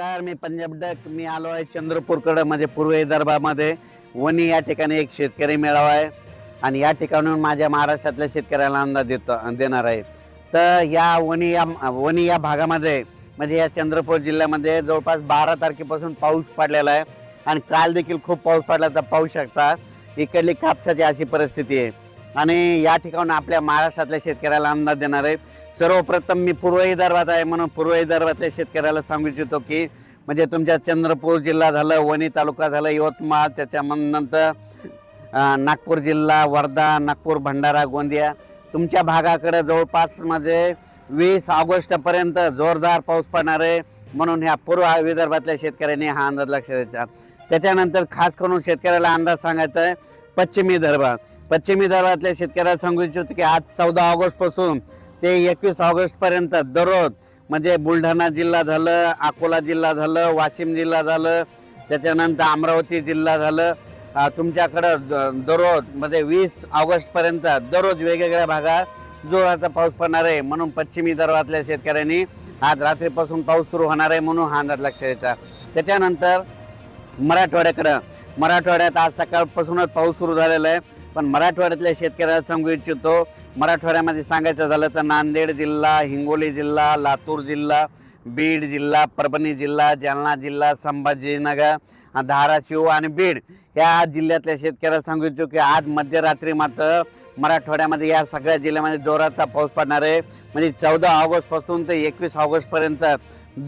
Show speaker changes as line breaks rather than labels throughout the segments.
नमस्कार मी पंजाब डक मी आलो आहे चंद्रपूरकडं म्हणजे पूर्व विदर्भामध्ये वणी या ठिकाणी एक शेतकरी मेळावा आहे आणि या ठिकाणून माझ्या महाराष्ट्रातल्या शेतकऱ्याला अंदाज देतो देणार आहे. तर या वणी या वणी या भागामध्ये म्हणजे या चंद्रपूर जिल्ह्यामध्ये जवळपास बारा तारखेपासून पाऊस पडलेला आहे. आणि काल देखील खूप पाऊस पडला तर पाहू शकता इकडली कापसाची अशी परिस्थिती आहे. आणि या ठिकाणून आपल्या महाराष्ट्रातल्या शेतकऱ्याला अंदाज देणार आहे. सर्वप्रथम मी पूर्व विदर्भात आहे म्हणून पूर्व विदर्भातल्या शेतकऱ्याला सांगू इच्छितो की म्हणजे तुमच्या चंद्रपूर जिल्हा झालं वणी तालुका झालं यवतमाळ त्याच्या नंतर नागपूर जिल्हा वर्धा नागपूर भंडारा गोंदिया. तुमच्या भागाकडे जवळपास म्हणजे वीस ऑगस्टपर्यंत जोरदार पाऊस पडणार आहे म्हणून ह्या पूर्व विदर्भातल्या शेतकऱ्यांनी हा अंदाज लक्षात द्यायचा त्याच्यानंतर खास करून शेतकऱ्याला अंदाज सांगायचा आहे पश्चिमी विदर्भ पश्चिमी विदर्भातल्या शेतकऱ्याला सांगू इच्छितो की आज चौदा ऑगस्टपासून ते एकवीस ऑगस्टपर्यंत दररोज म्हणजे बुलढाणा जिल्हा झालं अकोला जिल्हा झालं वाशिम जिल्हा झालं त्याच्यानंतर अमरावती जिल्हा झालं. तुमच्याकडं द- दररोज म्हणजे वीस ऑगस्टपर्यंत दररोज वेगवेगळ्या भागात जोराचा पाऊस पडणार आहे. म्हणून पश्चिमी विदर्भातल्या शेतकऱ्यांनी आज रात्रीपासून पाऊस सुरू होणार आहे म्हणून हा अंदाज लक्षात द्यायचा त्याच्यानंतर मराठवाड्याकडं मराठवाड्यात आज सकाळपासूनच पाऊस सुरू झालेला आहे. पण मराठवाड्यातल्या शेतकऱ्याला सांगू इच्छितो मराठवाड्यामध्ये सांगायचं झालं तर नांदेड जिल्हा हिंगोली जिल्हा लातूर जिल्हा बीड जिल्हा परभणी जिल्हा जालना जिल्हा संभाजीनगर धाराशिव आणि बीड. या जिल्ह्यातल्या शेतकऱ्याला सांगू इच्छितो की आज मध्यरात्री मात्र मराठवाड्यामध्ये या सगळ्या जिल्ह्यामध्ये जोराचा पाऊस पडणार आहे. म्हणजे चौदा ऑगस्टपासून ते एकवीस ऑगस्टपर्यंत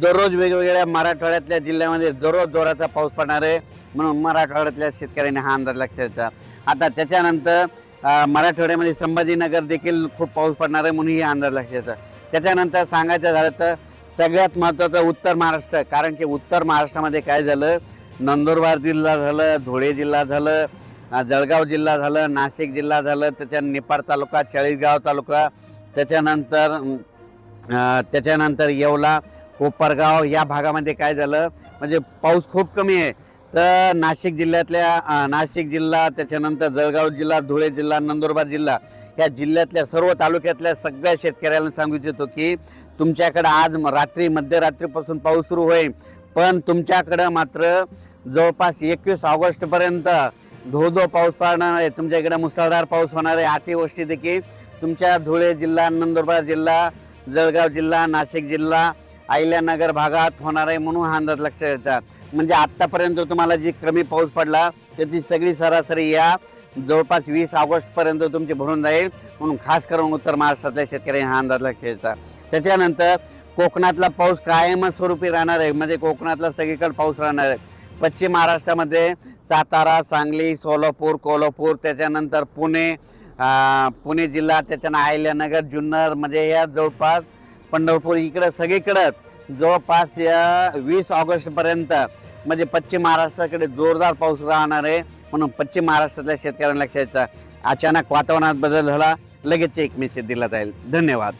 दररोज वेगवेगळ्या मराठवाड्यातल्या जिल्ह्यामध्ये दररोज जोराचा पाऊस पडणार आहे. म्हणून मराठवाड्यातल्या शेतकऱ्यांनी हा अंदाज लक्षात द्यायचा आता त्याच्यानंतर मराठवाड्यामध्ये संभाजीनगर देखील खूप पाऊस पडणार आहे म्हणून ही अंदाज लक्षात त्याच्यानंतर सांगायचं झालं तर सगळ्यात महत्त्वाचं उत्तर महाराष्ट्र. कारण की उत्तर महाराष्ट्रामध्ये काय झालं? नंदुरबार जिल्हा झालं धुळे जिल्हा झालं जळगाव जिल्हा झालं नाशिक जिल्हा झालं त्याच्या निपाड तालुका चाळीसगाव तालुका त्याच्यानंतर त्याच्यानंतर येवला कोपरगाव या भागामध्ये काय झालं म्हणजे पाऊस खूप कमी आहे. तर नाशिक जिल्ह्यातल्या नाशिक जिल्हा त्याच्यानंतर जळगाव जिल्हा धुळे जिल्हा नंदुरबार जिल्हा या जिल्ह्यातल्या सर्व तालुक्यातल्या सगळ्या शेतकऱ्यांना सांगू इच्छितो की तुमच्याकडं आज म- रात्री मध्यरात्रीपासून पाऊस सुरू होईल. पण तुमच्याकडं मात्र जवळपास एकवीस ऑगस्टपर्यंत धो धो पाऊस पडणार आहे. तुमच्या इकडे मुसळधार पाऊस होणार आहे. अतिवृष्टी देखील तुमच्या धुळे जिल्हा नंदुरबार जिल्हा जळगाव जिल्हा नाशिक जिल्हा अहिल्यानगर भागात होणार आहे म्हणून हा अंदाज लक्षात द्यायचा म्हणजे आत्तापर्यंत तुम्हाला जी कमी पाऊस पडला त्याची सगळी सरासरी या जवळपास वीस ऑगस्टपर्यंत तुमची भरून जाईल. म्हणून खास करून उत्तर महाराष्ट्रातल्या शेतकऱ्यांनी हा अंदाज लक्षात द्यायचा त्याच्यानंतर कोकणातला पाऊस कायमच स्वरूपी राहणार आहे. म्हणजे कोकणातला सगळीकडे पाऊस राहणार आहे. पश्चिम महाराष्ट्रामध्ये सातारा सांगली सोलापूर कोल्हापूर त्याच्यानंतर पुणे पुणे जिल्हा त्याच्यानं आयल्यानगर जुन्नर म्हणजे या जवळपास पंढरपूर इकडं सगळीकडं जवळपास या वीस ऑगस्टपर्यंत म्हणजे पश्चिम महाराष्ट्राकडे जोरदार पाऊस राहणार आहे. म्हणून पश्चिम महाराष्ट्रातल्या शेतकऱ्यांना लक्षात अचानक वातावरणात बदल झाला लगेच एक मेसेज दिला जाईल. धन्यवाद.